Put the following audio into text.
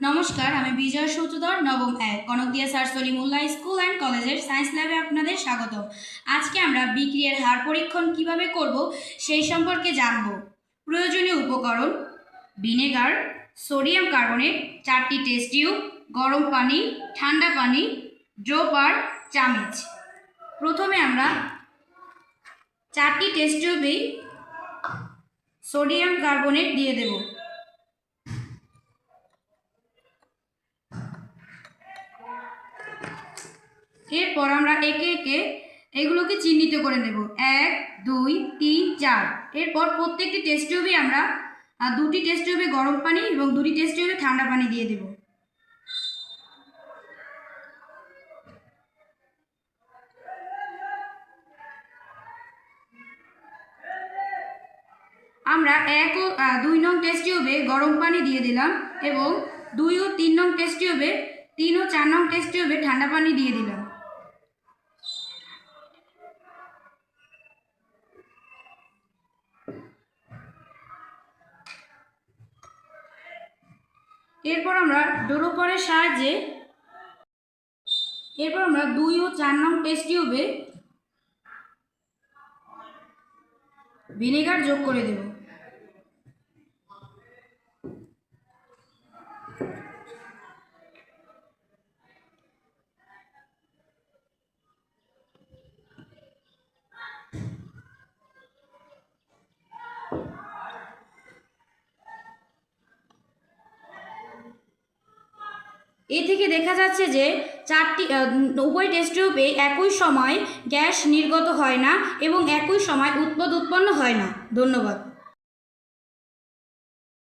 নমস্কার, আমি বিজয় সূত্রধর, নবম এক, Kanakdia sir Salimullah school and কলেজের সায়েন্স ল্যাবে আপনাদের স্বাগত আজকে আমরা বিক্রিয়ার হার পরীক্ষণ কীভাবে করব সেই সম্পর্কে জানব। প্রয়োজনীয় উপকরণ, ভিনেগার, সোডিয়াম কার্বনেট, চারটি টেস্ট টিউব, গরম পানি, ঠান্ডা পানি ড্রপার চামচ। প্রথমে আমরা চারটি টেস্ট টিউবেই সোডিয়াম কার্বনেট দিয়ে দেবো। এরপর আমরা একে একে এগুলোকে চিহ্নিত করে নেব। এক, দুই, তিন, চার। এরপর প্রত্যেকটি টেস্ট টিউবে আমরা দুটি টেস্ট টিউবে গরম পানি এবং দুটি টেস্ট টিউবে ঠান্ডা পানি দিয়ে দেব। আমরা এক ও দুই নং টেস্ট টিউবে গরম পানি দিয়ে দিলাম এবং দুই ও তিন নং টেস্ট টিউবে তিন ও চার নং টেস্ট টিউবে ঠান্ডা পানি দিয়ে দিলাম। এরপর আমরা ডোরোপরের সাহায্যে, এরপর আমরা দুই ও চার নং টেস্ট টিউবে ভিনেগার যোগ করে দেব। এ থেকে দেখা যাচ্ছে যে চারটি উভয় টেস্ট টিউবে একই সময় গ্যাস নির্গত হয় না এবং একই সময় উৎপদ উৎপন্ন হয় না। ধন্যবাদ।